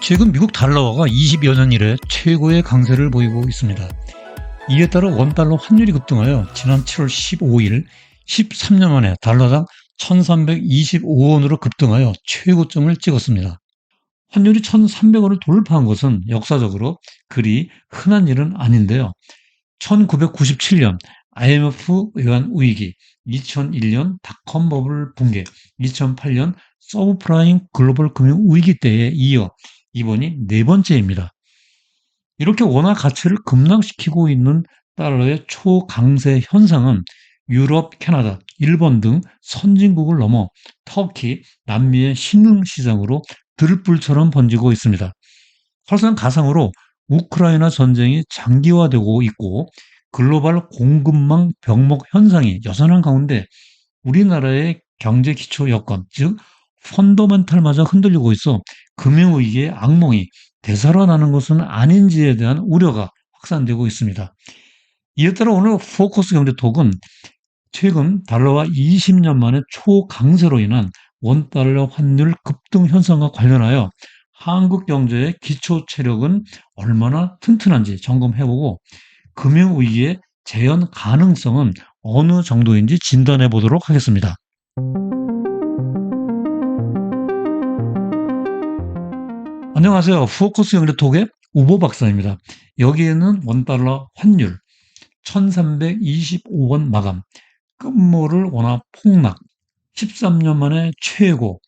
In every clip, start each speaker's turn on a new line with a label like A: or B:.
A: 최근 미국 달러화가 20여 년 이래 최고의 강세를 보이고 있습니다. 이에 따라 원달러 환율이 급등하여 지난 7월 15일 13년 만에 달러당 1325원으로 급등하여 최고점을 찍었습니다. 환율이 1300원을 돌파한 것은 역사적으로 그리 흔한 일은 아닌데요. 1997년 IMF 외환 위기, 2001년 닷컴 버블 붕괴, 2008년 서브프라임 글로벌 금융 위기 때에 이어 이번이 네 번째입니다. 이렇게 원화 가치를 급락시키고 있는 달러의 초강세 현상은 유럽, 캐나다, 일본 등 선진국을 넘어 터키, 남미의 신흥 시장으로 들불처럼 번지고 있습니다. 설상 가상으로 우크라이나 전쟁이 장기화되고 있고 글로벌 공급망 병목 현상이 여전한 가운데 우리나라의 경제 기초 여건, 즉 펀더멘탈마저 흔들리고 있어 금융위기의 악몽이 되살아나는 것은 아닌지에 대한 우려가 확산되고 있습니다. 이에 따라 오늘 포커스 경제 톡은 최근 달러와 20년 만에 초강세로 인한 원달러 환율 급등 현상과 관련하여 한국 경제의 기초 체력은 얼마나 튼튼한지 점검해보고 금융위기의 재현 가능성은 어느 정도인지 진단해 보도록 하겠습니다. 안녕하세요. 포커스 영래톡의 우보 박사입니다. 여기에는 원달러 환율 1325원 마감, 끝모를 원화 폭락, 13년 만에 최고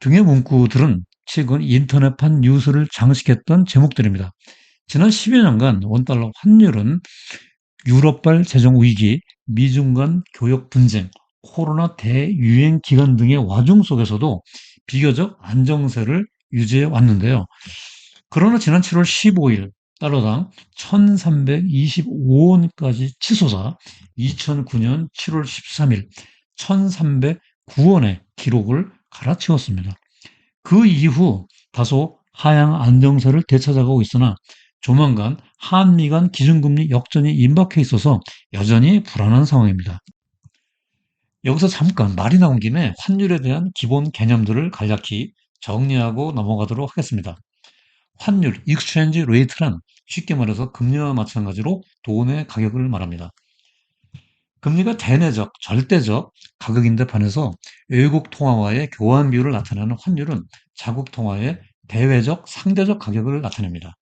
A: 등의 문구들은 최근 인터넷판 뉴스를 장식했던 제목들입니다. 지난 10여 년간 원달러 환율은 유럽발 재정 위기, 미중 간 교역 분쟁, 코로나 대유행 기간 등의 와중 속에서도 비교적 안정세를 유지해 왔는데요. 그러나 지난 7월 15일 달러당 1325원까지 치솟아 2009년 7월 13일 1309원의 기록을 갈아치웠습니다. 그 이후 다소 하향 안정세를 되찾아가고 있으나 조만간 한미 간 기준금리 역전이 임박해 있어서 여전히 불안한 상황입니다. 여기서 잠깐 말이 나온 김에 환율에 대한 기본 개념들을 간략히 정리하고 넘어가도록 하겠습니다. 환율, 익스체인지 레이트란 쉽게 말해서 금리와 마찬가지로 돈의 가격을 말합니다. 금리가 대내적, 절대적 가격인데 반해서 외국 통화와의 교환 비율을 나타내는 환율은 자국 통화의 대외적, 상대적 가격을 나타냅니다.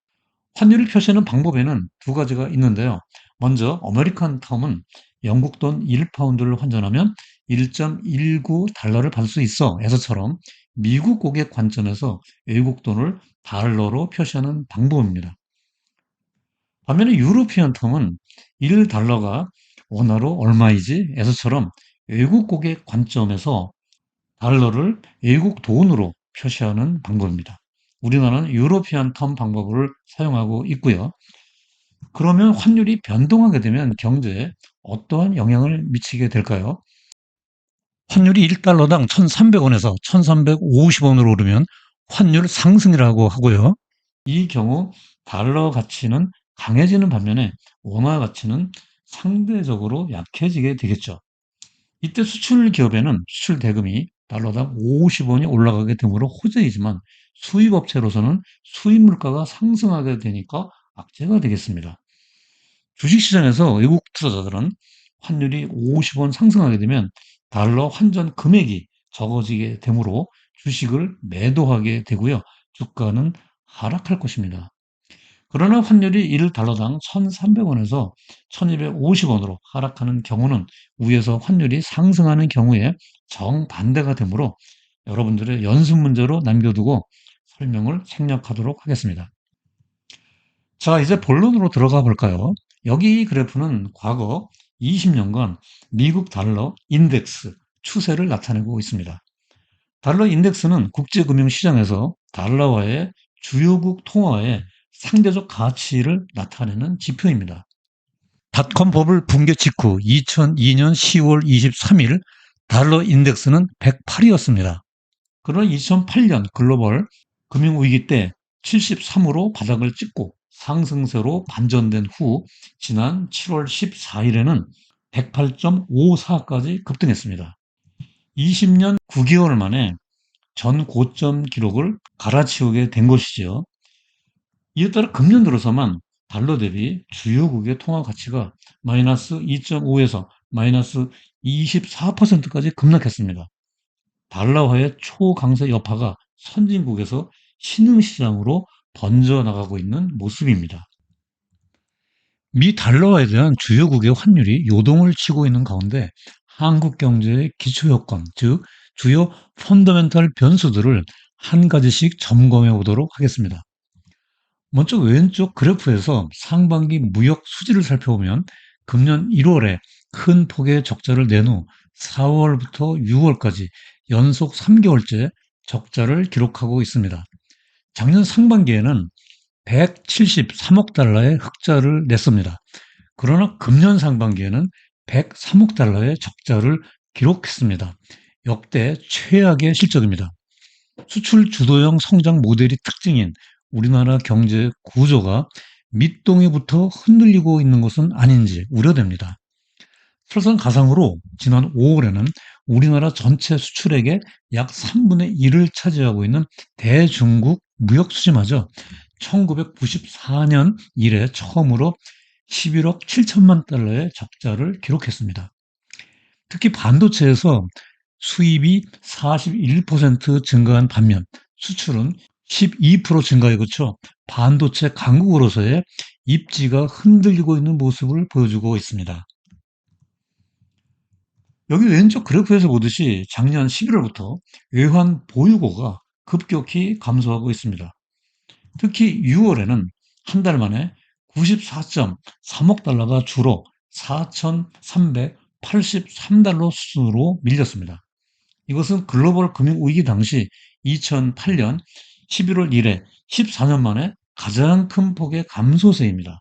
A: 환율을 표시하는 방법에는 두 가지가 있는데요. 먼저 아메리칸 텀은 영국 돈 1파운드를 환전하면 1.19 달러를 받을 수 있어 에서처럼 미국 고객 관점에서 외국 돈을 달러로 표시하는 방법입니다. 반면에 유로피언 텀은 1달러가 원화로 얼마이지? 에서처럼 외국 고객 관점에서 달러를 외국 돈으로 표시하는 방법입니다. 우리나라는 유로피안 텀 방법을 사용하고 있고요. 그러면 환율이 변동하게 되면 경제에 어떠한 영향을 미치게 될까요? 환율이 1달러당 1,300원에서 1,350원으로 오르면 환율 상승이라고 하고요. 이 경우 달러 가치는 강해지는 반면에 원화 가치는 상대적으로 약해지게 되겠죠. 이때 수출 기업에는 수출 대금이 달러당 50원이 올라가게 되므로 호재이지만 수입 업체로서는 수입 물가가 상승하게 되니까 악재가 되겠습니다. 주식시장에서 외국 투자자들은 환율이 50원 상승하게 되면 달러 환전 금액이 적어지게 되므로 주식을 매도하게 되고요. 주가는 하락할 것입니다. 그러나 환율이 1달러당 1,300원에서 1,250원으로 하락하는 경우는 위에서 환율이 상승하는 경우에 정반대가 되므로 여러분들의 연습 문제로 남겨두고 설명을 생략하도록 하겠습니다. 자, 이제 본론으로 들어가 볼까요? 여기 이 그래프는 과거 20년간 미국 달러 인덱스 추세를 나타내고 있습니다. 달러 인덱스는 국제금융시장에서 달러와의 주요국 통화의 상대적 가치를 나타내는 지표입니다. 닷컴 버블 붕괴 직후 2002년 10월 23일 달러 인덱스는 108이었습니다. 그러나 2008년 글로벌 금융위기 때 73으로 바닥을 찍고 상승세로 반전된 후 지난 7월 14일에는 108.54까지 급등했습니다. 20년 9개월 만에 전 고점 기록을 갈아치우게 된 것이죠. 이에 따라 금년 들어서만 달러 대비 주요국의 통화 가치가 마이너스 2.5에서 마이너스 24%까지 급락했습니다. 달러화의 초강세 여파가 선진국에서 신흥시장으로 번져나가고 있는 모습입니다. 미 달러화에 대한 주요국의 환율이 요동을 치고 있는 가운데 한국 경제의 기초 여건, 즉 주요 펀더멘털 변수들을 한 가지씩 점검해 보도록 하겠습니다. 먼저 왼쪽 그래프에서 상반기 무역 수지를 살펴보면 금년 1월에 큰 폭의 적자를 낸 후 4월부터 6월까지 연속 3개월째 적자를 기록하고 있습니다. 작년 상반기에는 173억 달러의 흑자를 냈습니다. 그러나 금년 상반기에는 103억 달러의 적자를 기록했습니다. 역대 최악의 실적입니다. 수출 주도형 성장 모델이 특징인 우리나라 경제 구조가 밑동에부터 흔들리고 있는 것은 아닌지 우려됩니다. 설상가상으로 지난 5월에는 우리나라 전체 수출액의 약 3분의 1을 차지하고 있는 대중국 무역 수지마저 1994년 이래 처음으로 11억 7천만 달러의 적자를 기록했습니다. 특히 반도체에서 수입이 41% 증가한 반면 수출은 12% 증가에 그쳐 반도체 강국으로서의 입지가 흔들리고 있는 모습을 보여주고 있습니다. 여기 왼쪽 그래프에서 보듯이 작년 11월부터 외환 보유고가 급격히 감소하고 있습니다. 특히 6월에는 한 달 만에 94.3억 달러가 줄어 4,383달러 수준으로 밀렸습니다. 이것은 글로벌 금융 위기 당시 2008년 11월 이래 14년 만에 가장 큰 폭의 감소세입니다.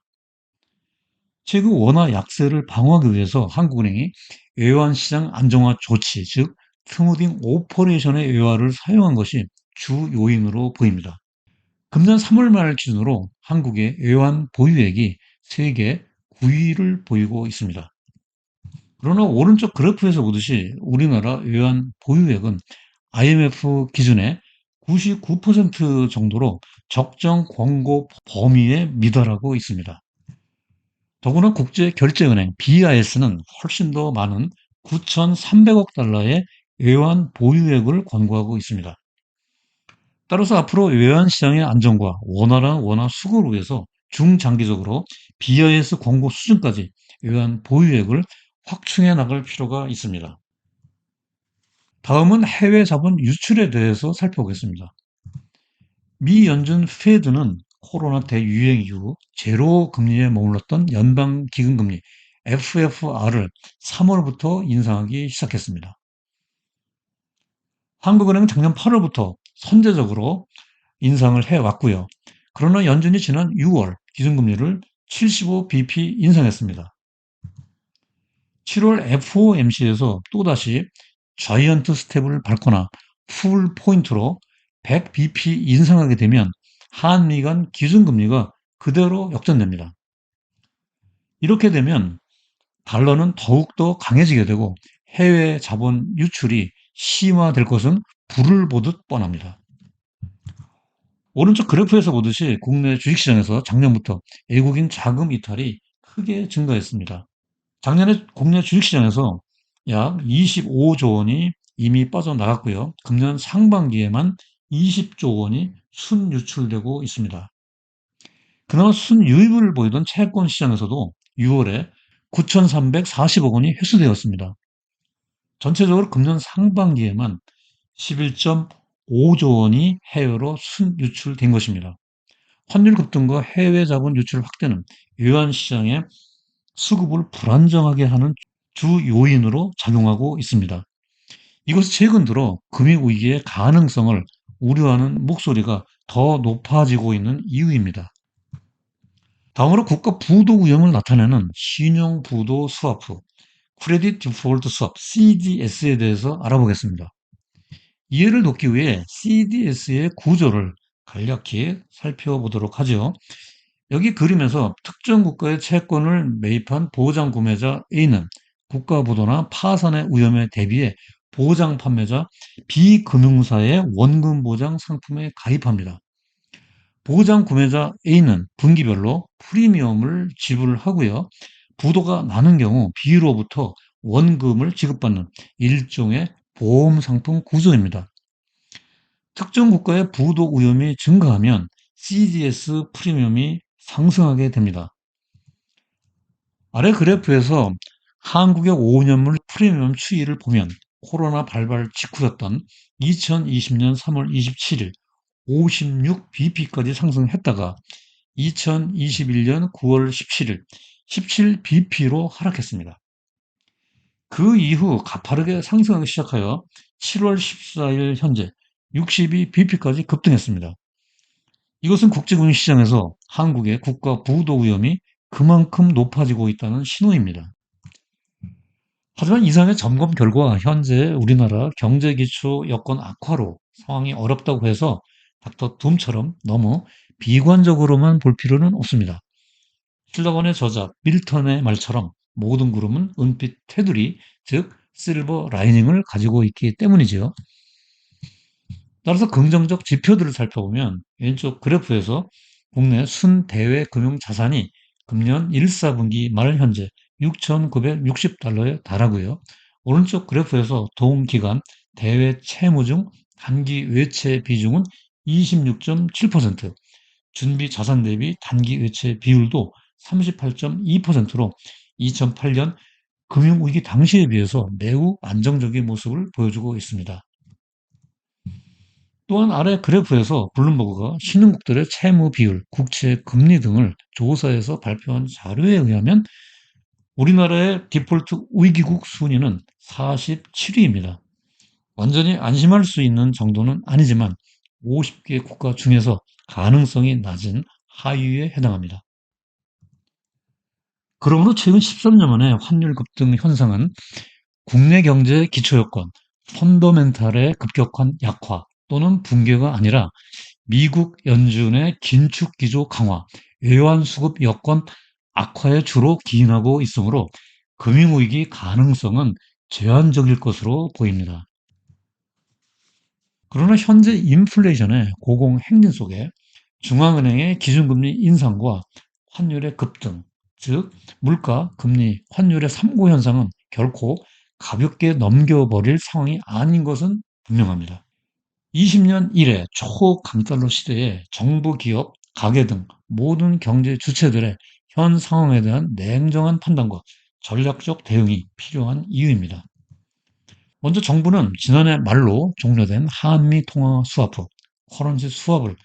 A: 최근 원화 약세를 방어하기 위해서 한국은행이 외환시장 안정화 조치, 즉 스무딩 오퍼레이션의 외화를 사용한 것이 주 요인으로 보입니다. 금년 3월 말 기준으로 한국의 외환 보유액이 세계 9위를 보이고 있습니다. 그러나 오른쪽 그래프에서 보듯이 우리나라 외환 보유액은 IMF 기준의 99% 정도로 적정 권고 범위에 미달하고 있습니다. 더구나 국제 결제은행 BIS는 훨씬 더 많은 9,300억 달러의 외환 보유액을 권고하고 있습니다. 따라서 앞으로 외환 시장의 안정과 원활한 원화 수급을 위해서 중장기적으로 BIS 권고 수준까지 외환 보유액을 확충해 나갈 필요가 있습니다. 다음은 해외 자본 유출에 대해서 살펴보겠습니다. 미 연준 페드는 코로나 대유행 이후 제로 금리에 머물렀던 연방 기금 금리 FFR을 3월부터 인상하기 시작했습니다. 한국은행은 작년 8월부터 선제적으로 인상을 해왔고요. 그러나 연준이 지난 6월 기준금리를 75bp 인상했습니다. 7월 FOMC에서 또다시 자이언트 스텝을 밟거나 풀 포인트로 100bp 인상하게 되면 한미 간 기준금리가 그대로 역전됩니다. 이렇게 되면 달러는 더욱더 강해지게 되고 해외 자본 유출이 심화될 것은 불을 보듯 뻔합니다. 오른쪽 그래프에서 보듯이 국내 주식시장에서 작년부터 외국인 자금 이탈이 크게 증가했습니다. 작년에 국내 주식시장에서 약 25조 원이 이미 빠져나갔고요. 금년 상반기에만 20조 원이 순유출되고 있습니다. 그나마 순유입을 보이던 채권 시장에서도 6월에 9,340억 원이 회수되었습니다. 전체적으로 금년 상반기에만 11.5조 원이 해외로 순유출된 것입니다. 환율 급등과 해외 자본 유출 확대는 외환 시장의 수급을 불안정하게 하는 주 요인으로 작용하고 있습니다. 이것은 최근 들어 금융 위기의 가능성을 우려하는 목소리가 더 높아지고 있는 이유입니다. 다음으로 국가 부도 위험을 나타내는 신용 부도 스와프, 크레딧 디폴트 스왑, CDS에 대해서 알아보겠습니다. 이해를 돕기 위해 CDS의 구조를 간략히 살펴보도록 하죠. 여기 그림에서 특정 국가의 채권을 매입한 보장 구매자 A는 국가 부도나 파산의 위험에 대비해 보장 판매자 B금융사의 원금 보장 상품에 가입합니다. 보장 구매자 A는 분기별로 프리미엄을 지불하고요. 부도가 나는 경우 B로부터 원금을 지급받는 일종의 보험 상품 구조입니다. 특정 국가의 부도 위험이 증가하면 CDS 프리미엄이 상승하게 됩니다. 아래 그래프에서 한국의 5년물 프리미엄 추이를 보면 코로나 발발 직후였던 2020년 3월 27일 56bp까지 상승했다가 2021년 9월 17일 17bp로 하락했습니다. 그 이후 가파르게 상승하기 시작하여 7월 14일 현재 62bp까지 급등했습니다. 이것은 국제금융시장에서 한국의 국가 부도 위험이 그만큼 높아지고 있다는 신호입니다. 하지만 이상의 점검 결과 현재 우리나라 경제기초 여건 악화로 상황이 어렵다고 해서 닥터 둠처럼 너무 비관적으로만 볼 필요는 없습니다. 실러건의 저자 밀턴의 말처럼 모든 구름은 은빛 테두리, 즉 실버 라이닝을 가지고 있기 때문이지요. 따라서 긍정적 지표들을 살펴보면 왼쪽 그래프에서 국내 순대외 금융 자산이 금년 1, 4분기 말 현재 6,960달러에 달하고요. 오른쪽 그래프에서 동기간 대외 채무 중 단기 외채 비중은 26.7%, 준비 자산 대비 단기 외채 비율도 38.2%로 2008년 금융위기 당시에 비해서 매우 안정적인 모습을 보여주고 있습니다. 또한 아래 그래프에서 블룸버그가 신흥국들의 채무 비율, 국채 금리 등을 조사해서 발표한 자료에 의하면 우리나라의 디폴트 위기국 순위는 47위입니다. 완전히 안심할 수 있는 정도는 아니지만 50개 국가 중에서 가능성이 낮은 하위에 해당합니다. 그러므로 최근 13년 만에 환율 급등 현상은 국내 경제 기초 여건, 펀더멘탈의 급격한 약화 또는 붕괴가 아니라 미국 연준의 긴축 기조 강화, 외환 수급 여건 악화에 주로 기인하고 있으므로 금융 위기 가능성은 제한적일 것으로 보입니다. 그러나 현재 인플레이션의 고공 행진 속에 중앙은행의 기준금리 인상과 환율의 급등, 즉 물가, 금리, 환율의 삼고 현상은 결코 가볍게 넘겨버릴 상황이 아닌 것은 분명합니다. 20년 이래 초강달러 시대에 정부, 기업, 가계 등 모든 경제 주체들의 현 상황에 대한 냉정한 판단과 전략적 대응이 필요한 이유입니다. 먼저 정부는 지난해 말로 종료된 한미 통화 수화프, 커런시 수합을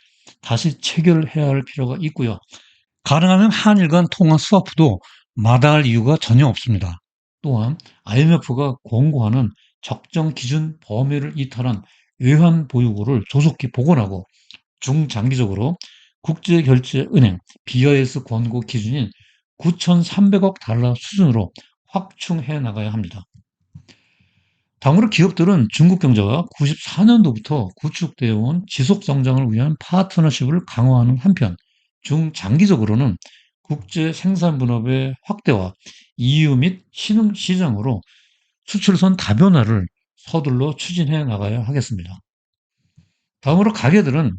A: 다시 체결해야 할 필요가 있고요. 가능하면 한일 간 통화 수화프도 마다할 이유가 전혀 없습니다. 또한 IMF가 권고하는 적정 기준 범위를 이탈한 외환 보유고를 조속히 복원하고 중장기적으로 국제결제은행 BIS 권고 기준인 9,300억 달러 수준으로 확충해 나가야 합니다. 다음으로 기업들은 중국 경제가 94년도부터 구축되어 온 지속 성장을 위한 파트너십을 강화하는 한편 중장기적으로는 국제 생산 분업의 확대와 EU 및 신흥 시장으로 수출선 다변화를 서둘러 추진해 나가야 하겠습니다. 다음으로 가게들은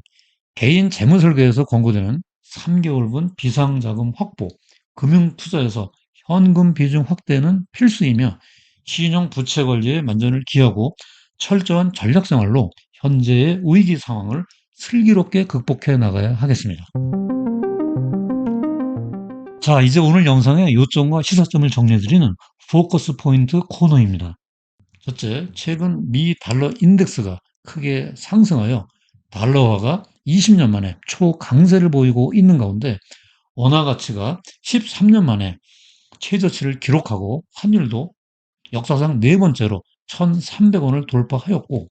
A: 개인 재무 설계에서 권고되는 3개월분 비상자금 확보, 금융 투자에서 현금 비중 확대는 필수이며 신용 부채 관리에 만전을 기하고 철저한 전략 생활로 현재의 위기 상황을 슬기롭게 극복해 나가야 하겠습니다. 자, 이제 오늘 영상의 요점과 시사점을 정리해드리는 포커스 포인트 코너입니다. 첫째, 최근 미 달러 인덱스가 크게 상승하여 달러화가 20년 만에 초강세를 보이고 있는 가운데 원화 가치가 13년 만에 최저치를 기록하고 환율도 역사상 네 번째로 1,300원을 돌파하였고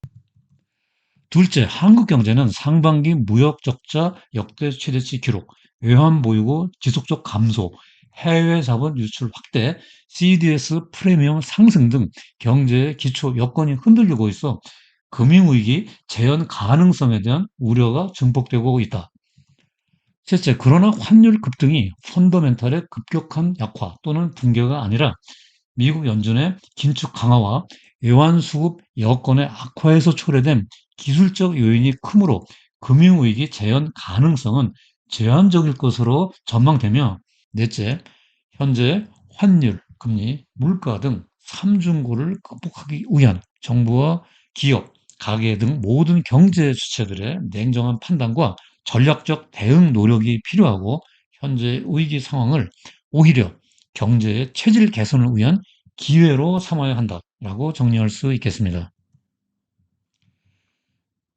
A: 둘째, 한국 경제는 상반기 무역 적자 역대 최대치 기록, 외환 보유고 지속적 감소, 해외 자본 유출 확대, CDS 프리미엄 상승 등 경제의 기초 여건이 흔들리고 있어 금융위기 재현 가능성에 대한 우려가 증폭되고 있다. 셋째, 그러나 환율 급등이 펀더멘탈의 급격한 약화 또는 붕괴가 아니라 미국 연준의 긴축 강화와 외환수급 여건의 악화에서 초래된 기술적 요인이 크므로 금융위기 재현 가능성은 제한적일 것으로 전망되며 넷째, 현재 환율, 금리, 물가 등 삼중고를 극복하기 위한 정부와 기업, 가계 등 모든 경제 주체들의 냉정한 판단과 전략적 대응 노력이 필요하고 현재 위기 상황을 오히려 경제의 체질 개선을 위한 기회로 삼아야 한다라고 정리할 수 있겠습니다.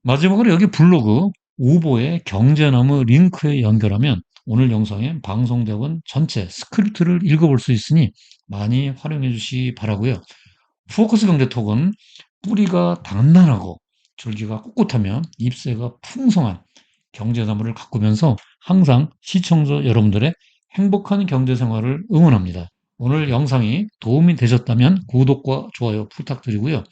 A: 마지막으로 여기 블로그 우보의 경제나무 링크에 연결하면 오늘 영상에 방송되은 전체 스크립트를 읽어볼 수 있으니 많이 활용해 주시기 바라고요. 포커스 경제톡은 뿌리가 단단하고 줄기가 꿋꿋하며 잎새가 풍성한 경제나무를 가꾸면서 항상 시청자 여러분들의 행복한 경제 생활을 응원합니다. 오늘 영상이 도움이 되셨다면 구독과 좋아요 부탁드리고요.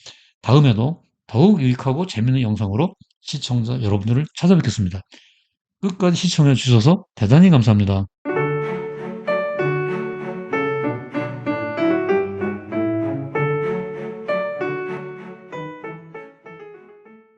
A: 다음에도 더욱 유익하고 재밌는 영상으로 시청자 여러분들을 찾아뵙겠습니다. 끝까지 시청해 주셔서 대단히 감사합니다.